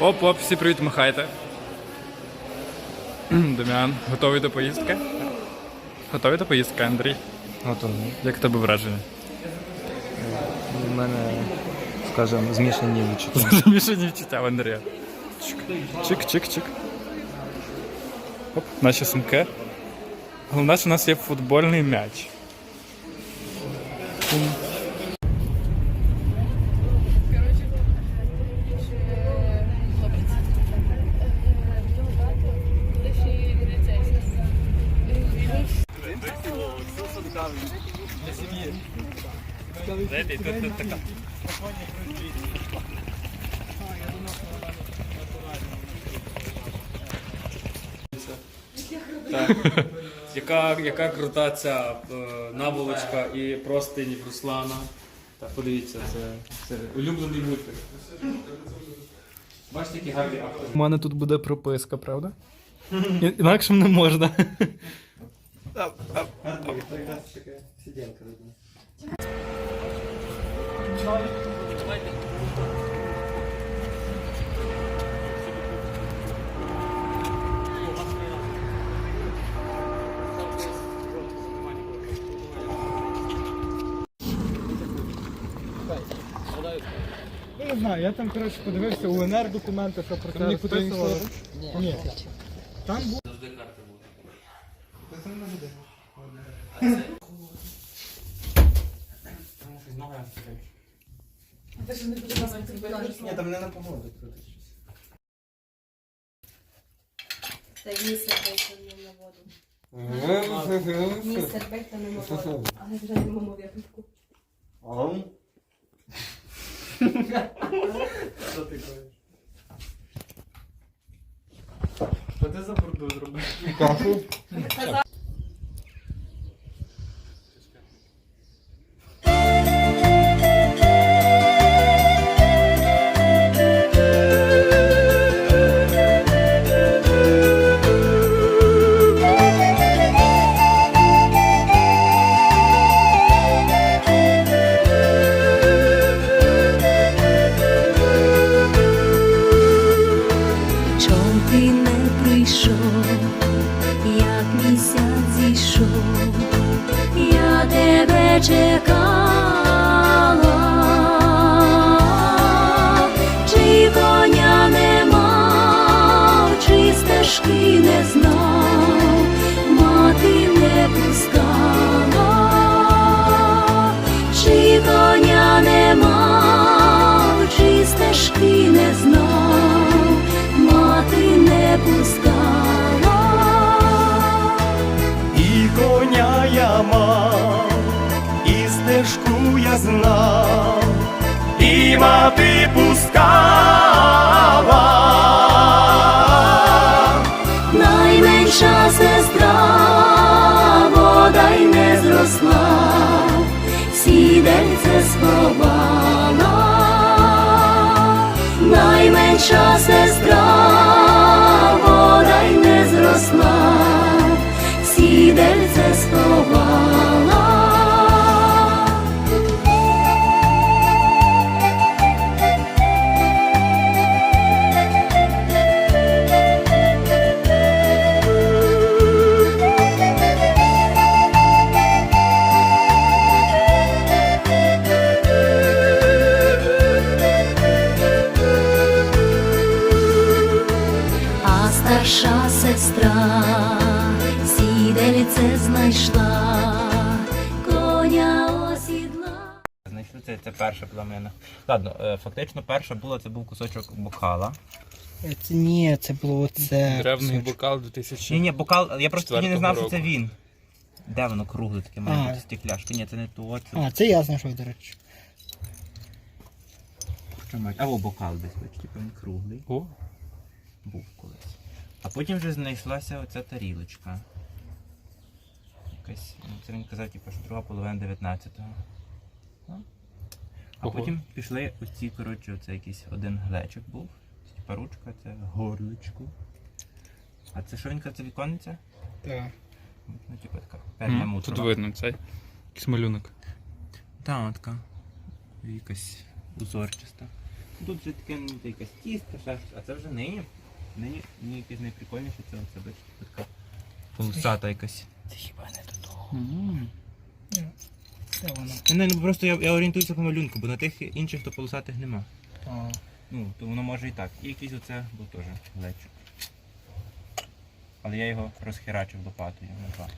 Оп, оп, всі привіт, махайте. Дем'ян, готовий до поїздки? Готовий до поїздки, Андрій? Готовий. Як тебе враження? У мене, скажімо, змішані відчуття. Замішані відчуття в Андрія. Чик, чик, чик, чик. Оп, наші сумки. Головне, що у нас є футбольний м'яч. Яка, яка крута ця е, наволочка і простинь в Руслана. Так, подивіться, це, це улюблений мультик. Бачите, які гарні автори. У мене тут буде прописка, правда? Інакше не можна. Ну, не знаю, я там, коротше, подивився УНР документи, що про це розписували. Ні. Там був. Ні, там не на погоду крутить щось. Та й місце бейте на воду. Місце бейте на воду. Але вже не мому випадку. Що ти кажеш? Що ти за бурду зробив? Чом стежки не знав, мати не пускала, чи коня не мав, чи стежки не знав, мати не пускала. І коня я мав, і стежку я знав, і мати пускала. Зросла, сідельце сховала. Найменша сестра, вода й не зросла, старша сестра сідельце знайшла, коня осідла. Знайшли це, це перша пламена. Ладно, е, фактично перша була, це був кусочок бокала. Це ні, це було це. Древний бокал 2000. Ні, ні, бокал, я просто тоді не знав, що це він. Де воно кругле таке має бути стекляшка? Ні, це не то. Це... А, це я знайшов, до речі. Або бокал десь, бачите, типу він круглий. О, Був колись. А потім вже знайшлася оця тарілочка. Якась, ну, це він казав, типу, що друга половина 19-го. Ну. А Ого. потім пішли оці, коротше, оце якийсь один глечик був. Це, Типа ручка, це горличко. А це що він казав, це віконниця? Так. Ну, типу така певна м, мутрова. тут видно цей. Якийсь малюнок. Так, така. Якась узорчаста. Тут вже таке ну, якась ще щось. А це вже нині. Нині, якийсь найприкольніший найприкольніше, це оце бачите, така полосата якась. Це хіба не до того? Де воно? Не, ну просто я, я орієнтуюся по малюнку, бо на тих інших то полосатих нема. А, Ну, то воно може і так. І якийсь оце був теж глечик. Але я його розхерачив лопатою. на два.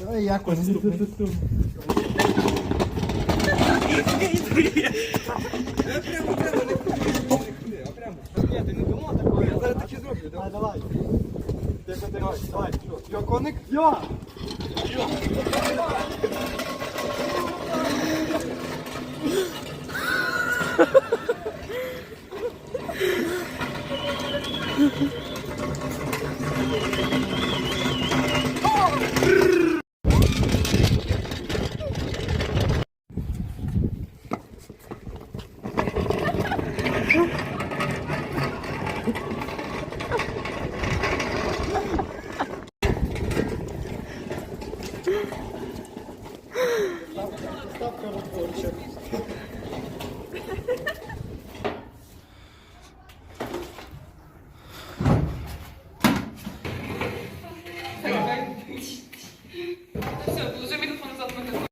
Давай якось наступний. Ні, ти не думав такого? Я зараз зроблю. Давай, давай. Давай. Йо, коник? Йо!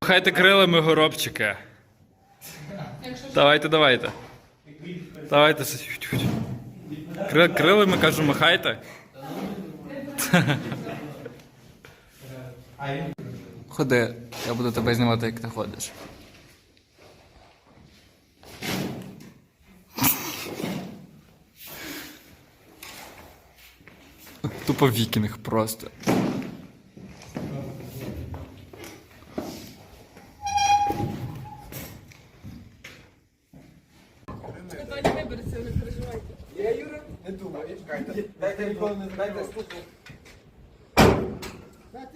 Махайте крилами горобчика. Давайте, давайте. Давайте. Кри- Крилами кажу, махайте. Ходи, я буду тебе знімати, як ти ходиш. Тупо вікінг просто. Не чекайте. Дайте ніколи не дайте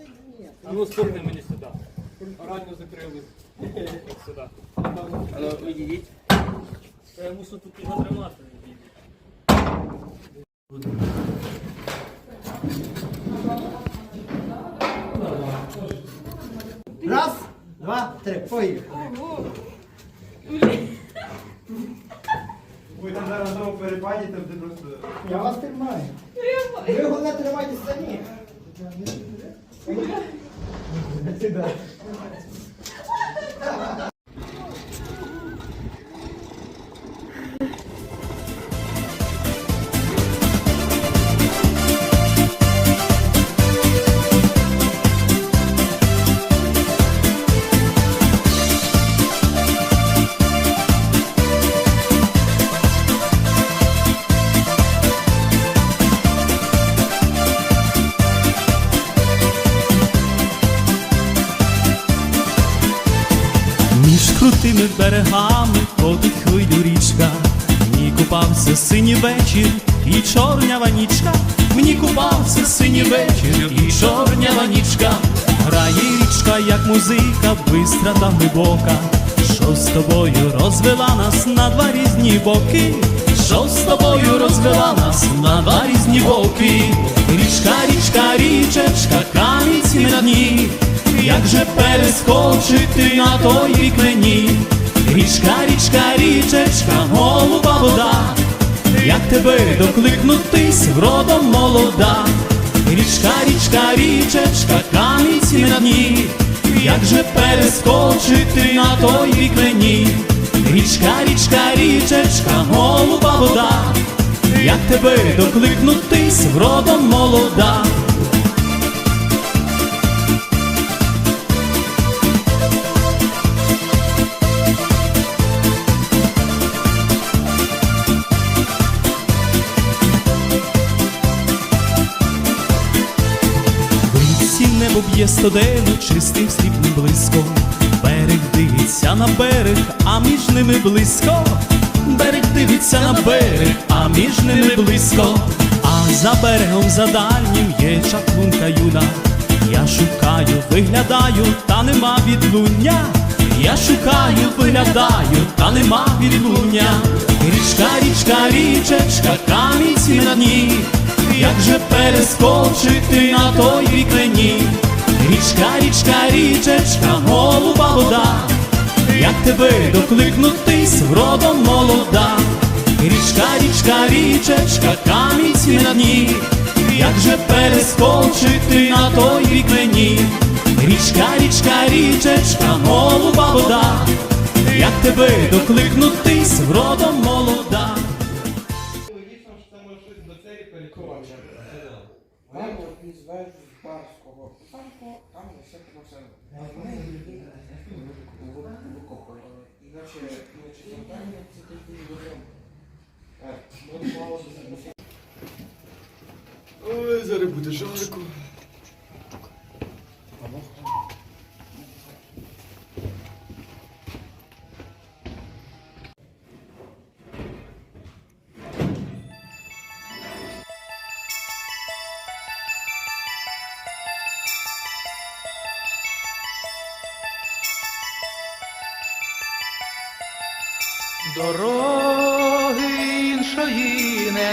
стукну. Ну, стукни мені сюди. Ранню закрили. Сюди. Напевно, Але відійдіть. Я мушу тут його тримати. Раз, два, три, поїхали. Ви там зараз знову перепадіте, де просто. Я вас тримаю. Ви головне тримайте самі. Сюди. Між берегами ходить хвилю річка, ній купався синій вечір і чорнява нічка, ній купався синій вечір і чорнява нічка, грає річка, як музика, бистра та глибока, що з тобою розвела нас на два різні боки, що з тобою розвела нас на два різні боки, річка, річка, річечка, камінь на дні. Як же перескочити на той бік мені? Річка, річка, річечка, голуба вода, як тебе докликнутись вродом молода? Річка, річка, річечка, камінь на дні, як же перескочити на той бік мені? Річка, річка, річечка, голуба вода, як тебе докликнутись вродом молода? Стодену чистим срібним блиском. Берег дивиться на берег, а між ними близько. Берег дивиться на берег, а між ними близько. А за берегом, за дальнім є чаклунка юна. Я шукаю, виглядаю, та нема відлуння. Я шукаю, виглядаю, та нема відлуння. Річка, річка, річечка, камінці на дні. Як же перескочити на той вікнені? Річка, річка, річечка, голуба вода. Як тебе докликнутись вродом молода? Річка, річка, річечка, камінці на дні. Як же перескочити на той вікнені? Річка, річка, річечка, голуба вода. Як тебе докликнутись вродом молода? Нам із вежі з барського замку, там все. Викопали. Іначе, іначе завдання це тільки додому. Ой, зараз буде жарко.